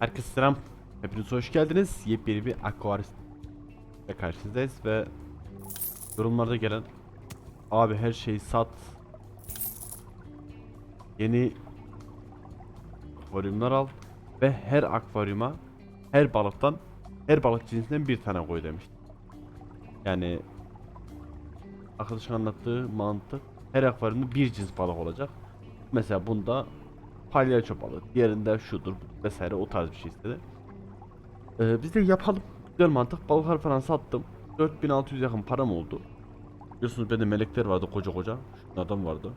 Herkese selam. Hepiniz hoş geldiniz. Yepyeni bir Aquarius ile karşınızdayız ve yorumlarda gelen abi her şeyi sat. Yeni akvaryumlar al ve her akvaryuma her balıktan her balık cinsinden bir tane koy demiş. Yani arkadaşın anlattığı mantık her akvaryumda bir cins balık olacak. Mesela bunda palyaço balığı, diğerinde şudur vesaire o tarz bir şey istedi. Ee, biz de yapalım. Güzel mantık. Balıklar falan sattım. 4600 yakın param oldu. Biliyorsunuz bende melekler vardı koca koca. Şunlardan vardı.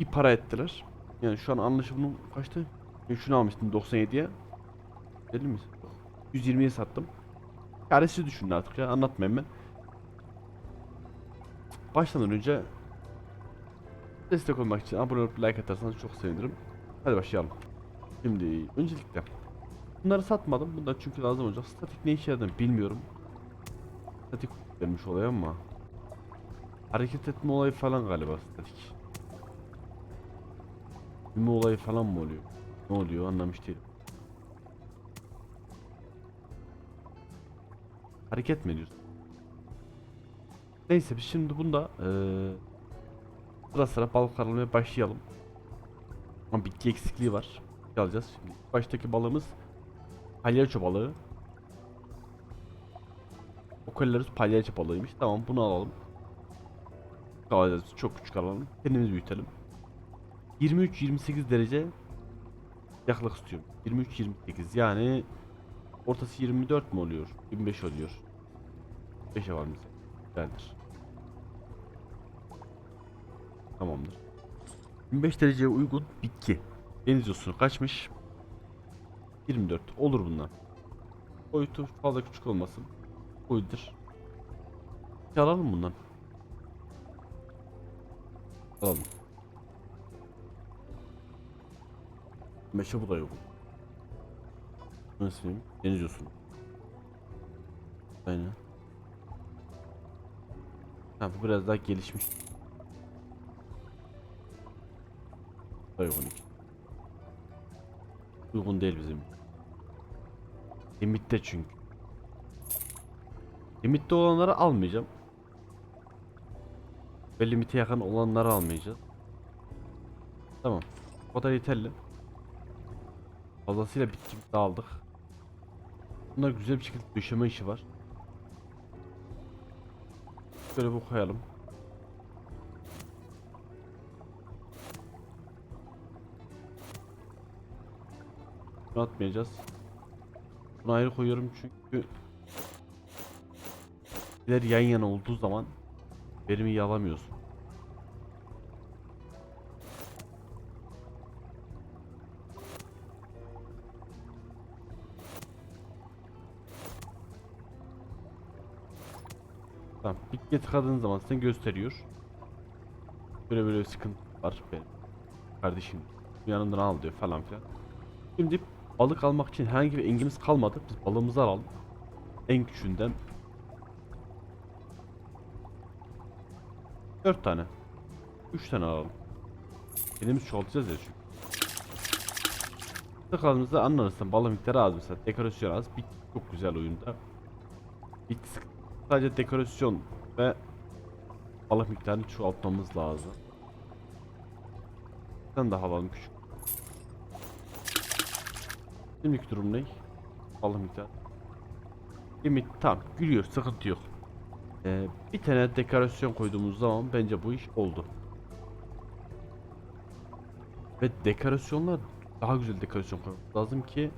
Bir para ettiler. Yani şu an anlaşımım kaçtı? Ben şunu almıştım 97'ye. Deli mi? 120'ye sattım. Karesi düşünün artık ya anlatmayayım ben. Baştan önce destek olmak için abone olup like atarsanız çok sevinirim. Hadi başlayalım. Şimdi öncelikle bunları satmadım. Bunlar çünkü lazım olacak. Statik ne işe yaradığını bilmiyorum. Statik vermiş olay ama hareket etme olayı falan galiba statik. Büyüme olayı falan mı oluyor? Ne oluyor anlamış değilim. Hareket mi ediyorsun? Neyse biz şimdi bunda eee sıra sıra balık aramaya başlayalım. Ama bitki eksikliği var. Alacağız. Şimdi baştaki balığımız palyaço balığı. Okallarus palyaço balığıymış. Tamam bunu alalım. Alacağız. Çok küçük alalım. Kendimiz büyütelim. 23-28 derece yaklık istiyorum. 23-28 yani ortası 24 mi oluyor? 25 oluyor. 5'e var mesela. Güzeldir. Tamamdır. 25 dereceye uygun bitki. Deniz yosunu kaçmış? 24. Olur bundan. Boyutu fazla küçük olmasın. Boyudur. Bir Alalım bundan. Alalım. Meşe bu da yok. Nasıl diyeyim? Deniz yosunu. Aynen. Ha bu biraz daha gelişmiş. Da iki. Uygun değil bizim. Limitte çünkü. Limitte olanları almayacağım. Ve limite yakın olanları almayacağız. Tamam. O kadar yeterli. Fazlasıyla bitkimizi aldık. Bunlar güzel bir şekilde döşeme işi var. Şöyle bu koyalım. Bunu atmayacağız. Bunu ayrı koyuyorum çünkü ileri yan yana olduğu zaman verimi iyi alamıyorsun. Tamam, bitkiye tıkadığın zaman size gösteriyor. Böyle böyle sıkıntı var benim. Kardeşim yanından al diyor falan filan. Şimdi balık almak için herhangi bir engimiz kalmadı. Biz balığımızı alalım. En küçüğünden 4 tane. 3 tane alalım. Kendimiz çoğaltacağız ya çünkü. Tıkladığımızda anlarsan balık miktarı az mesela. Dekorasyon az. Bitki çok güzel oyunda. Sık- sadece dekorasyon ve balık miktarını çoğaltmamız lazım. Sen daha alalım küçük. Şimdiki durum ne? Balık miktarı. Limit tam gülüyor sıkıntı yok. Ee, bir tane dekorasyon koyduğumuz zaman bence bu iş oldu. Ve dekorasyonlar daha güzel dekorasyon koymamız lazım ki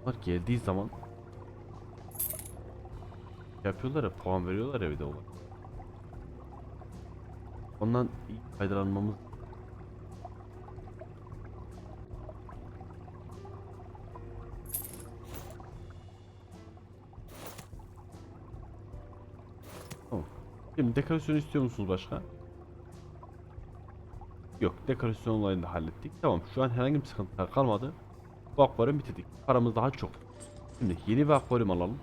bunlar geldiği zaman yapıyorlar ya puan veriyorlar ya bir de onlar. Ondan iyi faydalanmamız Şimdi dekorasyon istiyor musunuz başka? Yok dekorasyon olayını da hallettik. Tamam şu an herhangi bir sıkıntı kalmadı. Bu akvaryum bitirdik. Paramız daha çok. Şimdi yeni bir akvaryum alalım.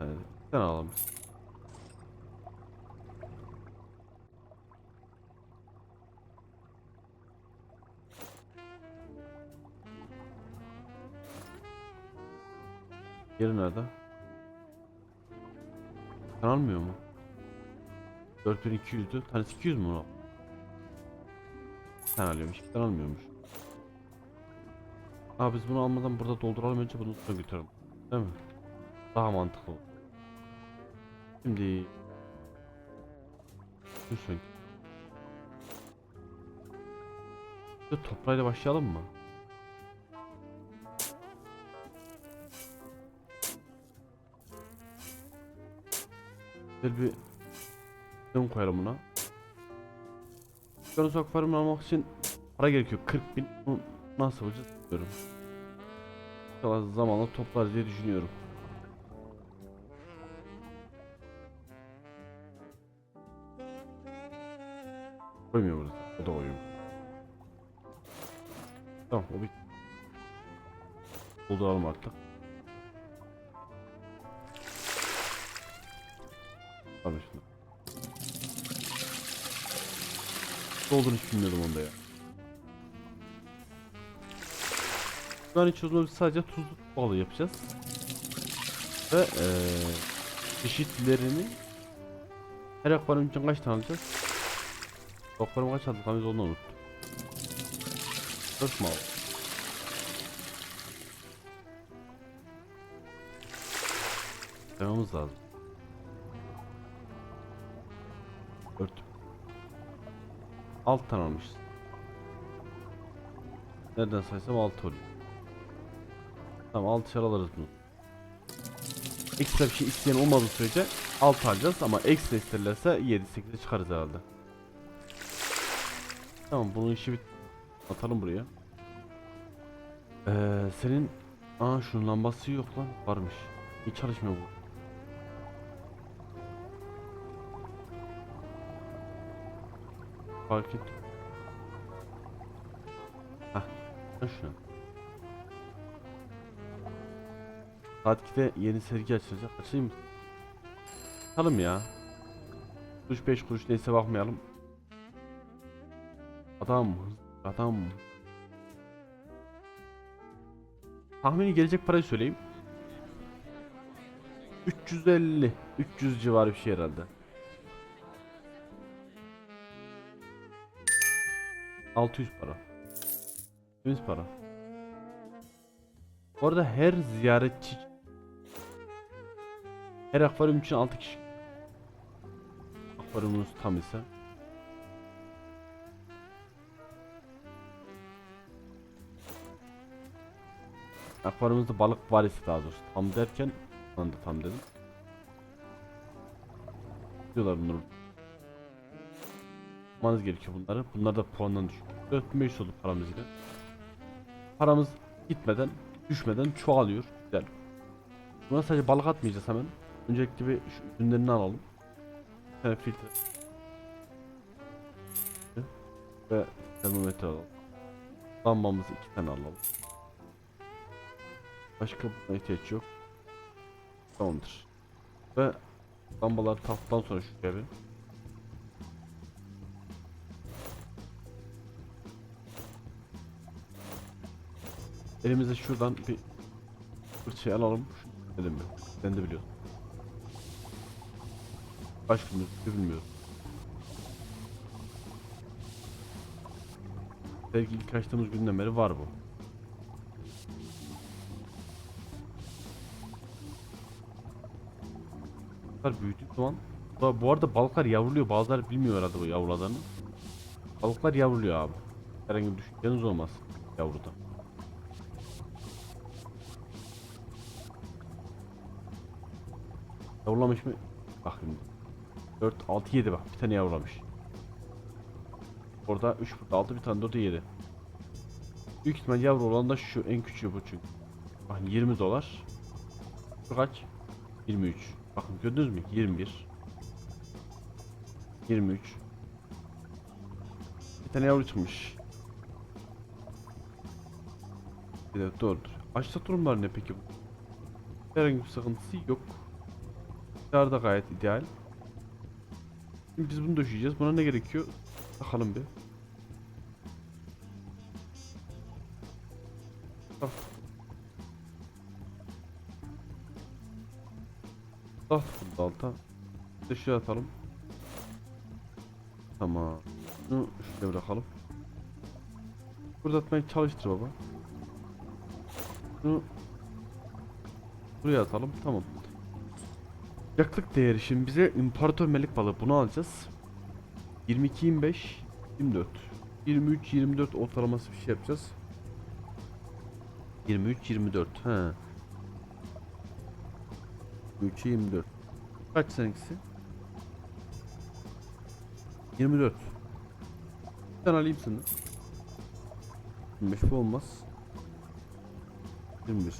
Evet, sen alalım. Yeri nerede? Sen almıyor mu? 4200'dü. Tanesi 200 mü o? Sen alıyormuş. Sen almıyormuş. Abi biz bunu almadan burada dolduralım önce bunu üstüne götürelim. Değil mi? Daha mantıklı olur. Şimdi Dur sen. Şu toprağıyla başlayalım mı? Güzel bir ön koyalım buna. Yalnız akvaryum almak için para gerekiyor. 40 bin. Bunu nasıl yapacağız bilmiyorum. İnşallah zamanla toplarız diye düşünüyorum. Koymuyor burada. O da koyuyor. Tamam o bir. Dolduralım artık. Doldur hiç bilmiyordum onda ya. Şu an hiç uzun sadece tuzlu balığı yapacağız. Ve eee çeşitlerini her akvaryum için kaç tane alacağız? Akvaryum kaç aldık? Biz onu unuttuk. 4 mu aldık? Dememiz lazım. 6 tane almışız. Nereden saysam 6 oluyor. Tamam 6 alırız bunu. Ekstra bir şey isteyen olmadığı sürece 6 alacağız ama ekstra isterlerse 7-8'e çıkarız herhalde. Tamam bunun işi bit. Atalım buraya. Ee, senin Aa şunun lambası yok lan. Varmış. Hiç çalışmıyor bu. Fark et. Hah. Saat 2'de yeni sergi açılacak. Açayım mı? Açalım ya. Kuruş 5 kuruş neyse bakmayalım. Adam, adam. Tahmini gelecek parayı söyleyeyim. 350, 300 civarı bir şey herhalde. ...600 para. Temiz para. Bu arada her ziyaretçi... Her akvaryum için 6 kişi. Akvaryumunuz tam ise. Akvaryumumuzda balık var ise daha doğrusu. Tam derken de tam dedim. Diyorlar bunları. Yapmanız gerekiyor bunları. Bunlar da puandan düşüyor. 4500 oldu paramız ile. Paramız gitmeden, düşmeden çoğalıyor. Güzel. Buna sadece balık atmayacağız hemen. Öncelikle bir şu ürünlerini alalım. Bir tane filtre. Ve termometre alalım. Lambamızı iki tane alalım. Başka buna ihtiyaç yok. Tamamdır. Ve lambaları taktıktan sonra şu bir Elimizde şuradan bir fırçayı alalım. Elim mi? Sen de biliyorsun. Başka bir bilmiyorum. Belki ilk açtığımız günden beri var bu. Balıklar büyüdüğü zaman bu arada balıklar yavruluyor. Bazıları bilmiyor herhalde bu yavruladığını. Balıklar yavruluyor abi. Herhangi bir düşünceniz olmaz Yavrulamış mı? Bak şimdi. 4, 6, 7 bak. Bir tane yavrulamış. Orada 3, burada 6, bir tane de orada 7. Büyük ihtimal yavru olan da şu en küçüğü bu çünkü. Bakın 20 dolar. Şu kaç? 23. Bakın gördünüz mü? 21. 23. Bir tane yavru çıkmış. Evet doğrudur. Açta durumlar ne peki? Herhangi bir sıkıntısı yok. Dışarıda gayet ideal. Şimdi biz bunu döşeyeceğiz. Buna ne gerekiyor? Bakalım bir. Bak. At bunu da alta. Dışarı atalım. Tamam. Şunu şuraya bırakalım. Burada atmaya çalıştır baba. Şunu buraya atalım. Tamam. Yaklık değeri. Şimdi bize imparator melik balığı. Bunu alacağız. 22 25 24 23 24 ortalaması bir şey yapacağız. 23 24 he. 23 24 Kaç seninkisi? 24 Bir tane alayım seni 25 bu olmaz. 21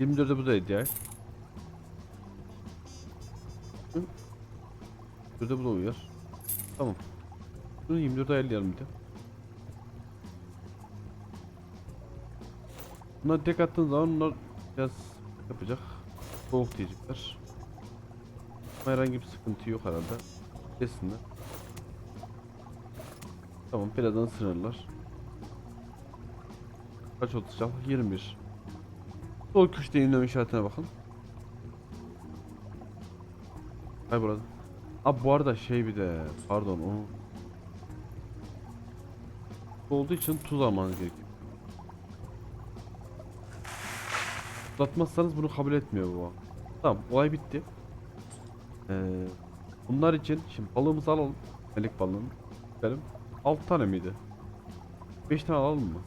24'e bu da hediye 24'e bu da uyar. Tamam. Bunu 24'e ayarlayalım bir de. Bunlar tek attığın zaman bunlar biraz yapacak. Soğuk diyecekler. Herhangi bir sıkıntı yok herhalde. Kesinler Tamam birazdan sınırlar. Kaç olacak? 21 Sol köşede ünlem işaretine bakın. Hay burada Abi bu arada şey bir de pardon o olduğu için tuz almanız gerekiyor. Uzatmazsanız bunu kabul etmiyor bu. Tamam olay bitti. Ee, bunlar için şimdi balığımızı alalım. Melek balığını. Benim 6 tane miydi? 5 tane alalım mı?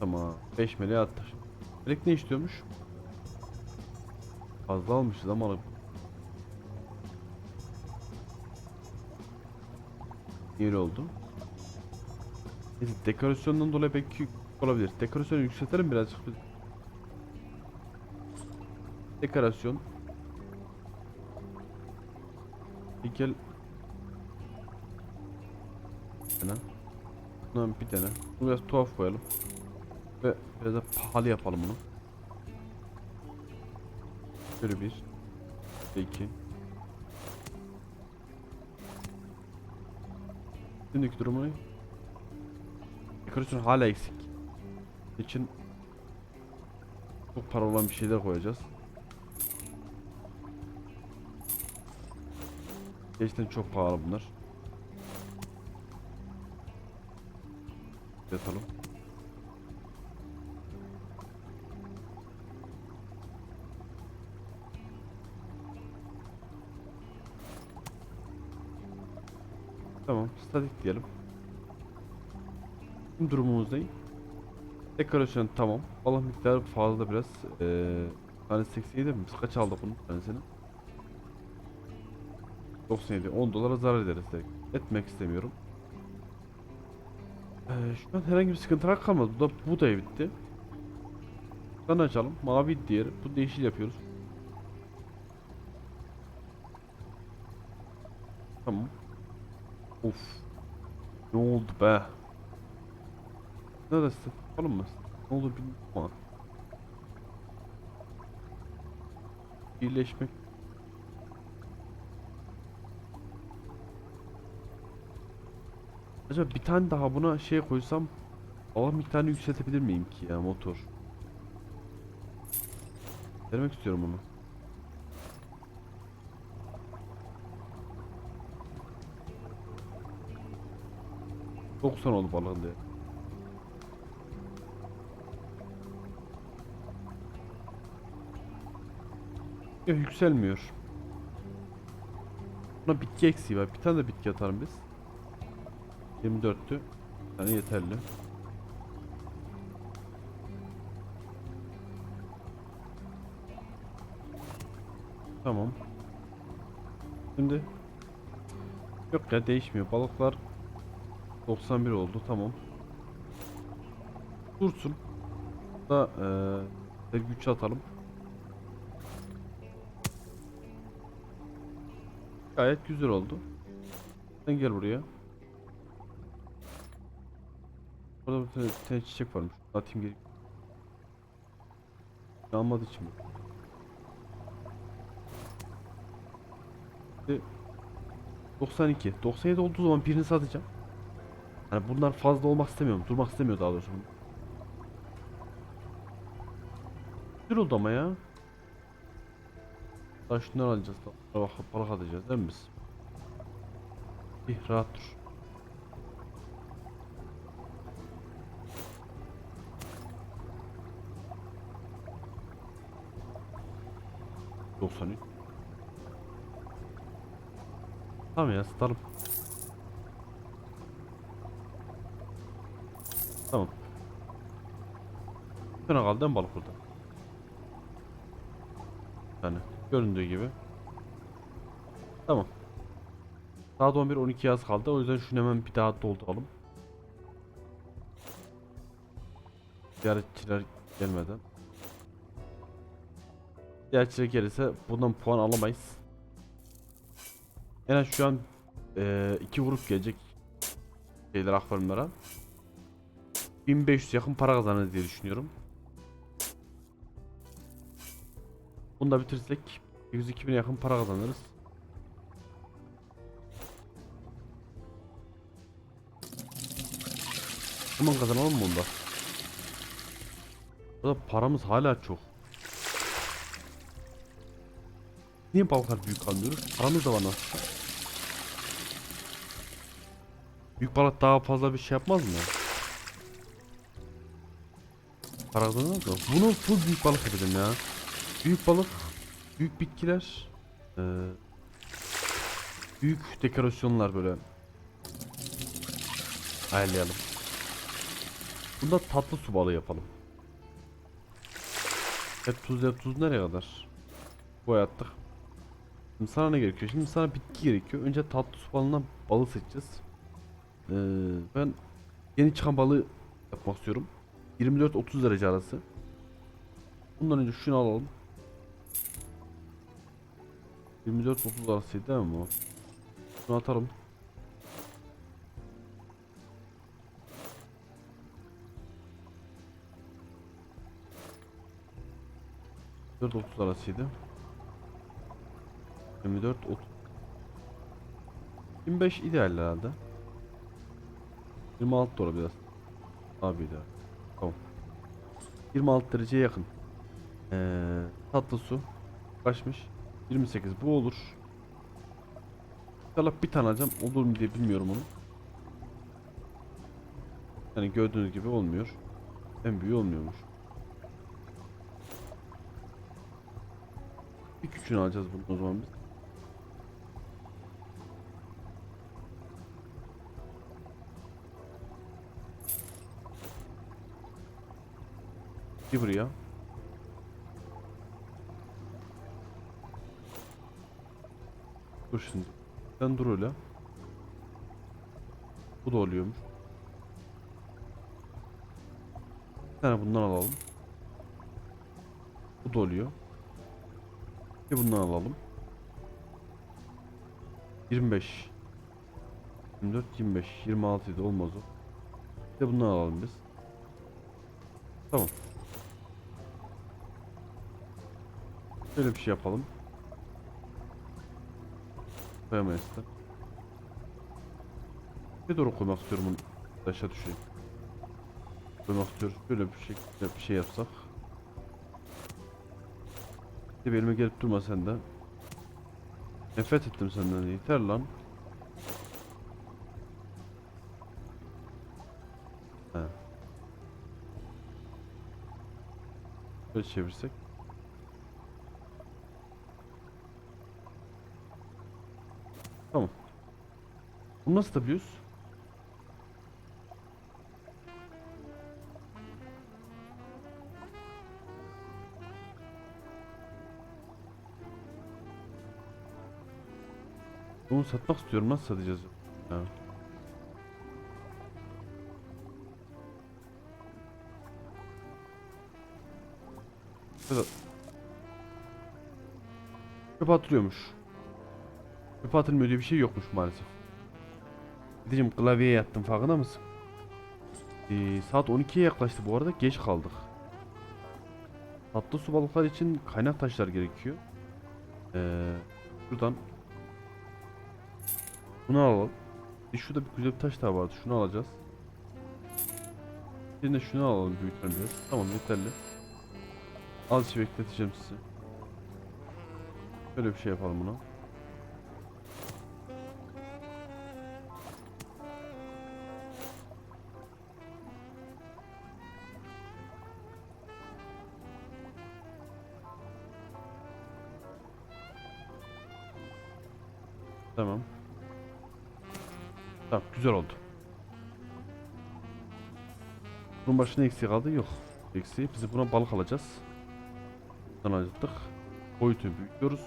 Tamam 5 meleğe attık. Melek ne istiyormuş? Fazla almışız ama Yeri oldu. Neyse dekorasyondan dolayı belki olabilir. Dekorasyonu yükseltelim birazcık. Dekorasyon. Gel. Bir tane. Bundan bir tane. Bunu biraz tuhaf koyalım. Ve biraz da pahalı yapalım bunu. Şöyle bir. iki. Şimdiki durumu ne? Dekorasyon hala eksik. için çok para olan bir şeyler koyacağız. Gerçekten çok pahalı bunlar. Yatalım. Tamam, statik diyelim. Şimdi durumumuz ne? Dekorasyon tamam. Allah miktarı fazla biraz. Ee, tane 87 mi? Kaç aldık bunu tanesini? 97. 10 dolara zarar ederiz de. Etmek istemiyorum. Ee, şu an herhangi bir sıkıntı kalmadı. Bu da bu da bitti. Buradan açalım. Mavi diğeri. Bu değişik yapıyoruz. Tamam. Of. Ne oldu be? Neresi? Oğlum mı? Ne oldu bilmiyorum ama. İyileşmek. Acaba bir tane daha buna şey koysam hava miktarını yükseltebilir miyim ki ya motor? Denemek istiyorum onu. Doksan oldu balığın diye. Yok yükselmiyor. Buna bitki eksiği var. Bir tane de bitki atarım biz. 24'tü. Bir tane yeterli. Tamam. Şimdi Yok ya değişmiyor. Balıklar 91 oldu. Tamam. Dursun. Da eee güç atalım. Gayet güzel oldu. Sen gel buraya. Burada bir tane, bir tane çiçek varmış. Atayım geri. Almadı için mi? Şimdi 92. 97 olduğu zaman birini satacağım. Hani bunlar fazla olmak istemiyorum. Durmak istemiyor daha doğrusu. Güzel oldu ama ya. Daha şunları alacağız. Bak balık atacağız değil mi biz? İyi rahat dur. Doksan. Tamam ya tutalım. Tamam. Bir kaldı değil balık burada? Yani göründüğü gibi. Tamam. Saat 11 12 yaz kaldı. O yüzden şunu hemen bir daha dolduralım. Ziyaretçiler gelmeden. Ziyaretçiler gelirse bundan puan alamayız. En az şu an eee, iki grup gelecek şeyler akvaryumlara. 1500 yakın para kazanırız diye düşünüyorum. Bunu da bitirirsek 102 bin yakın para kazanırız. Hemen kazanalım mı bunda? Burada paramız hala çok. Niye balıklar büyük almıyoruz? Paramız da var nasıl? Büyük balık daha fazla bir şey yapmaz mı? Para mı? Bunu full büyük balık edelim ya. Büyük balık, büyük bitkiler, eee, büyük dekorasyonlar böyle ayarlayalım. Bunda tatlı su balığı yapalım. Hep tuz ya tuz nereye kadar? Boyattık. Şimdi sana ne gerekiyor? Şimdi sana bitki gerekiyor. Önce tatlı su balığından balığı seçeceğiz. Ee, ben yeni çıkan balığı yapmak istiyorum. 24-30 derece arası. Bundan önce şunu alalım. 24-30 arasıydı değil mi bu? Şunu atalım. Dört otuz arasıydı. 24 30 25 ideal herhalde. 26 da olabilir. Abi de. Tamam. 26 dereceye yakın. Ee, tatlı su kaçmış? 28 bu olur. İnşallah bir tane alacağım. Olur mu diye bilmiyorum onu. Yani gördüğünüz gibi olmuyor. En büyüğü olmuyormuş. Bir küçüğünü alacağız bunu o zaman biz. Bir buraya. Dur şimdi. Sen dur öyle. Bu da oluyormuş. Bir tane bundan alalım. Bu da oluyor. Bir bundan alalım. 25 24 25 26 idi olmaz o. Bir de bundan alalım biz. Tamam. Şöyle bir şey yapalım. Koyamayız da. Bir doğru koymak istiyorum bunu. Aşağı düşeyim. Koymak istiyoruz. Böyle bir şey, bir şey yapsak. Bir elime gelip durma sen de. Nefret ettim senden yeter lan. He. Böyle çevirsek. Tamam. Bunu nasıl yapıyoruz? Bunu satmak istiyorum. Nasıl satacağız? Ha. Atılıyormuş. Çöpe atılmıyor diye bir şey yokmuş maalesef. Gideceğim klavyeye yattım farkında mısın? Ee, saat 12'ye yaklaştı bu arada geç kaldık. Tatlı su balıklar için kaynak taşlar gerekiyor. Ee, şuradan bunu alalım. Bir şurada bir güzel bir taş daha vardı. Şunu alacağız. De şunu alalım büyükten biraz. Tamam yeterli. Az şey bekleteceğim sizi. Böyle bir şey yapalım buna. Güzel oldu. Bunun başına eksiği kaldı yok. Eksiği biz buna balık alacağız. Buradan acıttık. Boyutu büyütüyoruz.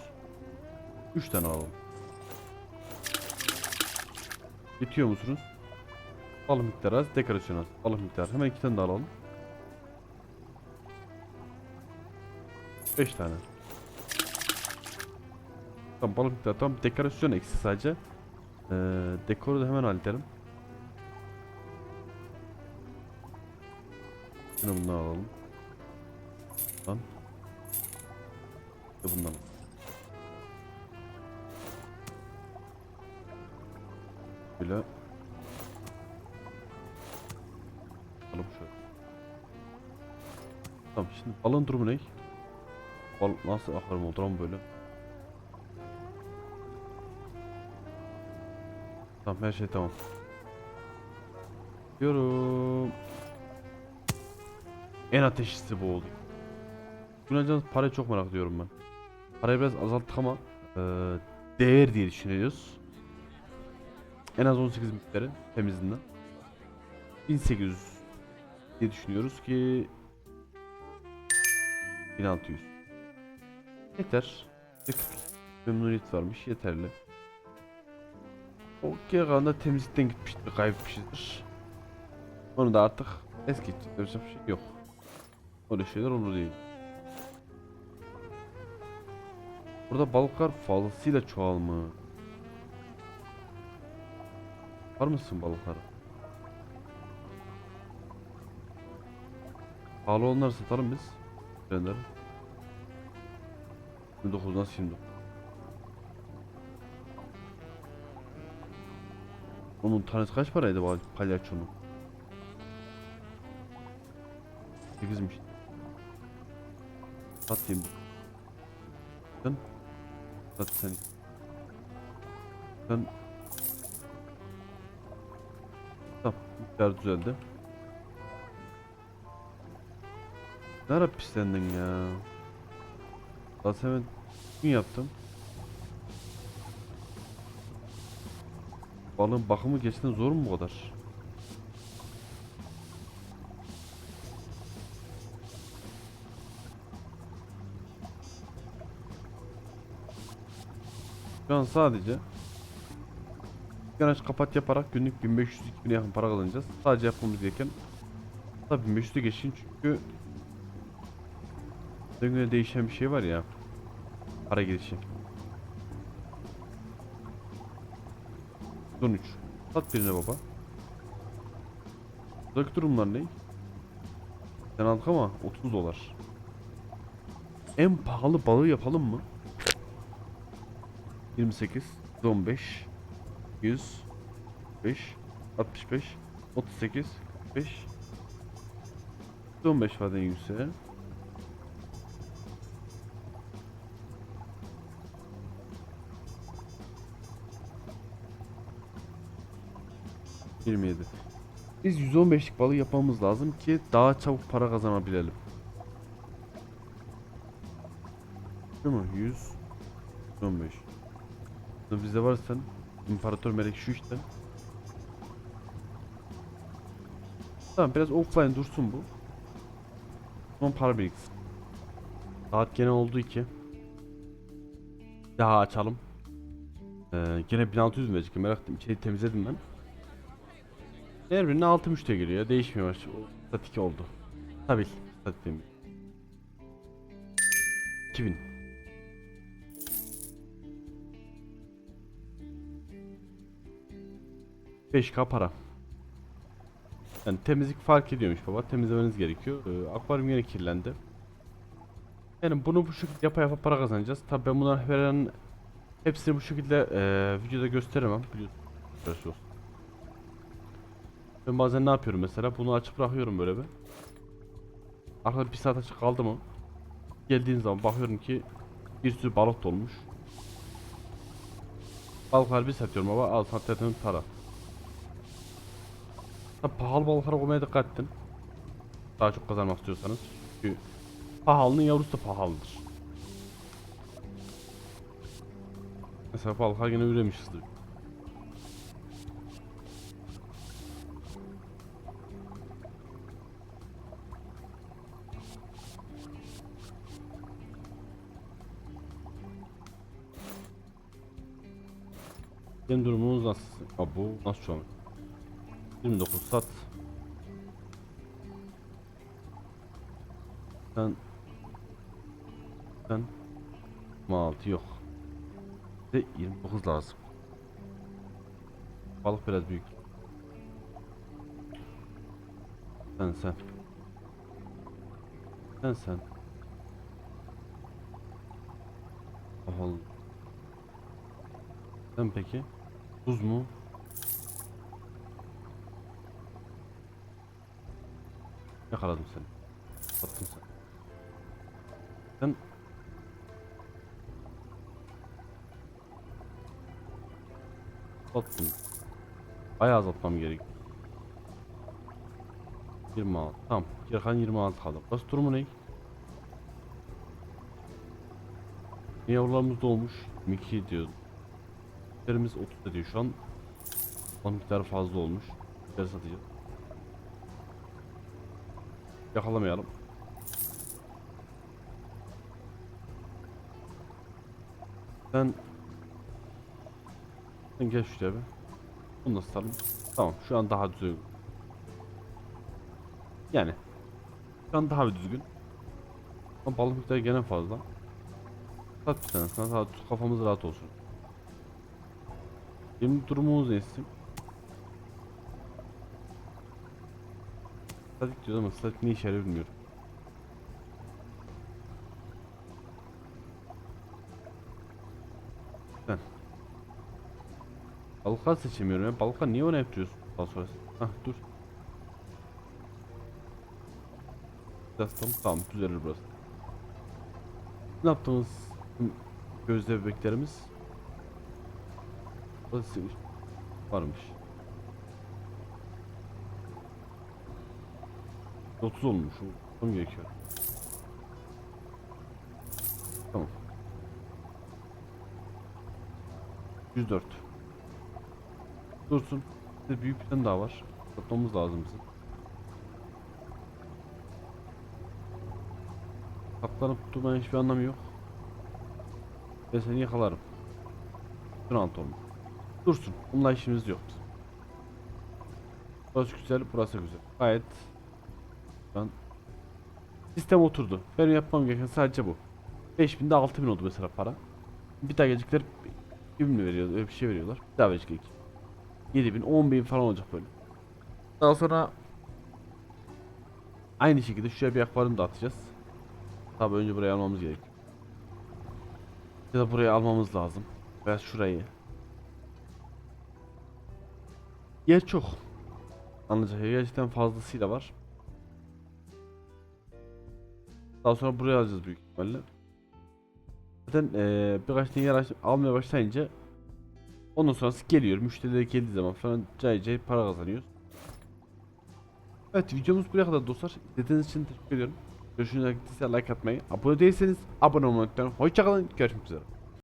3 tane alalım. Bitiyor musunuz? Balık miktarı az, dekorasyon az. Balık miktarı. Hemen iki tane daha alalım. 5 tane. Tamam balık miktarı tamam. Dekorasyon eksi sadece. Ee, dekoru da hemen halledelim. Yine bundan alalım. Bir de bundan. Böyle. Alalım şöyle. Tamam şimdi balın durumu ne? Bal nasıl oldu lan böyle? Tamam her şey tamam. Diyorum. En ateşlisi bu oldu. Kullanacağımız parayı çok merak ediyorum ben. Parayı biraz azalttık ama eee değer diye düşünüyoruz. En az 18 miktarı temizinden. 1800 diye düşünüyoruz ki 1600. Yeter. Memnuniyet varmış yeterli. O geri kalan da temizlikten gitmiştir, kaybetmişizdir. Onu da artık es geçecek, bir şey yok. Öyle şeyler olur değil. Burada balıklar fazlasıyla çoğalmış. Var mısın balıkları? Pahalı olanları satalım biz. Gönder. 29'dan şimdi. Onun tanesi kaç paraydı palyaçonun? 8'miş. Satayım. Sen. Sat seni. Sen. Tamam. Miktar düzeldi. Ne ara pislendin ya? Az hemen gün yaptım. Balığın bakımı gerçekten zor mu bu kadar? Şu an sadece Garaj kapat yaparak günlük 1500-2000'e yakın para kazanacağız. Sadece yapmamız gereken Tabii 1500'ü geçin çünkü Döngüne değişen bir şey var ya Para girişi 13. Sat birine baba. Buradaki durumlar ne? Sen aldık ama 30 dolar. En pahalı balığı yapalım mı? 28, 15, 100, 5, 65, 38, 45, 15 var en yükseğe. 27. Biz 115'lik balığı yapmamız lazım ki daha çabuk para kazanabilelim. Değil mi? 100 15. Bizde varsan İmparator Melek şu işte. Tamam biraz offline dursun bu. Son para biriksin. Saat gene oldu ki. Daha açalım. Ee, gene 1600 mü verecek merak ettim. İçeri temizledim ben. Her birine 6 müşteri geliyor. Değişmiyor. Statik oldu. Stabil. Statik demeyeyim. 2000. Beş k para. Yani temizlik fark ediyormuş baba. Temizlemeniz gerekiyor. Ee, akvaryum yine kirlendi. Yani bunu bu şekilde yapa yapa para kazanacağız. Tabii ben bunları veren hepsini bu şekilde e, videoda gösteremem. Biliyorsunuz. Ben bazen ne yapıyorum mesela? Bunu açıp bırakıyorum böyle bir. Arkada bir saat açık kaldı mı? geldiğin zaman bakıyorum ki bir sürü balık dolmuş. Balıkları bir satıyorum ama al sattığım para. Tabi pahalı balıklara koymaya dikkat edin. Daha çok kazanmak istiyorsanız. Çünkü pahalının yavrusu da pahalıdır. Mesela balıklar yine üremiş hızlı. Benim durumumuz nasıl? Ha bu nasıl şu an? 29 sat. Sen sen 26 yok. Ve 29 lazım. Balık biraz büyük. Sen sen. Sen sen. Pahalı. Sen peki? Buz mu? Yakaladım seni. Attım seni. Sen Attım. Bayağı azaltmam gerek. 26. Tamam. Kirkan 26 kaldı. Burası durumu ne? Yavrularımız dolmuş. 22 diyor. Müşterimiz 30 diyor şu an. Son miktarı fazla olmuş. Müşteri satacağız. Yakalamayalım. Sen Sen gel şuraya bir. Bunu da satalım. Tamam şu an daha düzgün. Yani şu an daha bir düzgün. Ama balık miktarı gene fazla. Sat bir tanesine kafamız rahat olsun. Benim durumumuz ne isim? Statik diyoruz ama statik ne işe yarıyor bilmiyorum. Ben. Balıklar seçemiyorum ya. Balıklar niye ona yapıyorsun? Daha sonra. Hah dur. Biraz tam tamam düzelir burası. Ne yaptığımız gözde bebeklerimiz Varmış. 30 olmuş. Tam gerekiyor. Tamam. 104. Dursun. Bir büyük bir tane daha var. Satmamız lazım bizim. Saklanıp durmanın hiçbir anlamı yok. Ben seni yakalarım. 16 olmuş. Dursun. Bununla işimiz yok. Burası güzel, burası güzel. Gayet ben sistem oturdu. Benim yapmam gereken sadece bu. 5000 de 6000 oldu mesela para. Bir daha gelecekler 2000 mi veriyor, öyle bir şey veriyorlar. Bir daha verecek 7000, 10000 falan olacak böyle. Daha sonra aynı şekilde şuraya bir akvaryum da atacağız. Tabii önce burayı almamız gerek. Ya da burayı almamız lazım. Veya şurayı. Yer çok. Anlayacak gerçekten fazlasıyla var. Daha sonra buraya alacağız büyük ihtimalle. Zaten eee birkaç tane yer almaya başlayınca ondan sonrası geliyor. Müşteriler geldiği zaman falan cay cay para kazanıyoruz. Evet videomuz buraya kadar dostlar. İzlediğiniz için teşekkür ediyorum. Görüşünüze gittiyse like atmayı, abone değilseniz abone olmayı unutmayın. Hoşçakalın, görüşmek üzere.